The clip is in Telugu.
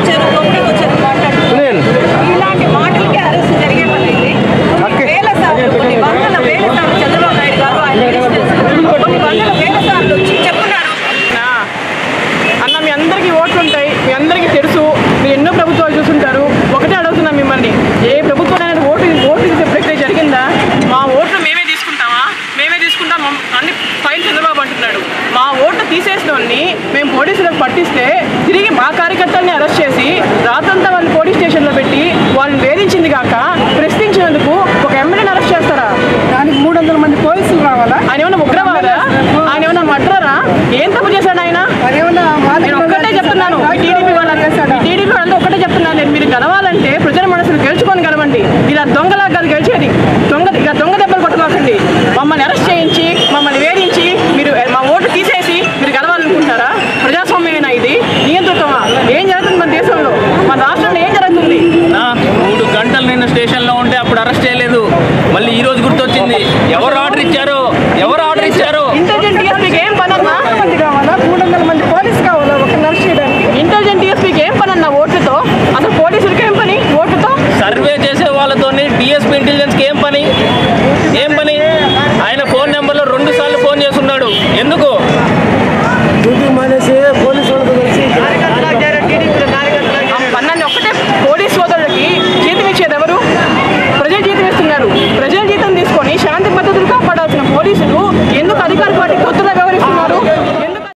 వచ్చారు దొమ్మికి వచ్చారు మాట్లాడుతున్నారు ఇలాంటి మాటలకి అరెస్ట్ జరిగే పని వేల సార్లు కొన్ని వందల వేల సార్లు చంద్రబాబు నాయుడు గారు ఆయన కొన్ని వందల వేల సార్లు వచ్చి చెప్పున్నారు. నా అన్న మీ అందరికీ ఓట్లు ఉంటాయి మీ అందరికీ తెలుసు. మీరు ఎన్నో ప్రభుత్వాలు చూసుంటారు. ఒకటే అడుగుతున్నా మిమ్మల్ని. ఏ ప్రభుత్వం ఓటు ఓటు ప్రక్రియ జరిగిందా? మా ఓట్లు మేమే తీసుకుంటామా? మేమే తీసుకుంటాం. అన్ని ఫైల్ చంద్రబాబు అంటున్నాడు. మా ఓట్లు తీసేసిన మేము పోలీసులకు పట్టిస్తే తిరిగి మా కార్యకర్తల్ని అరెస్ట్ చేసి ఏం తప్పు చేశాడు ఆయన నేను ఒక్కటే చెప్తున్నాను. టీడీపీ వాళ్ళు టీడీపీ వాళ్ళు ఒక్కటే చెప్తున్నాను నేను మీరు గెలవాలంటే ప్రజల మనసులు గెలుచుకొని గెలవండి. ఇలా దొంగలా కాదు గెలిచేది. దొంగ ఇక దొంగ దెబ్బలు కొట్టుకోకండి మమ్మల్ని అరెస్ట్ చేయించి మమ్మల్ని వేధించి మీరు మా ఓటు తీసేసి మీరు గెలవాలనుకుంటారా ప్రజాస్వామ్యమైన ఇది? నియంత్రితమా ఏం జరుగుతుంది మన దేశంలో? మన రాష్ట్రంలో ఏం జరుగుతుంది? మూడు గంటలు నేను స్టేషన్లో ఉంటే అప్పుడు అరెస్ట్ చేయలేదు. మళ్ళీ ఈ రోజు గుర్తొచ్చింది. ఏం పని? ఆయన ఫోన్ నెంబర్లో రెండు సార్లు ఫోన్ చేస్తున్నాడు. ఎందుకు?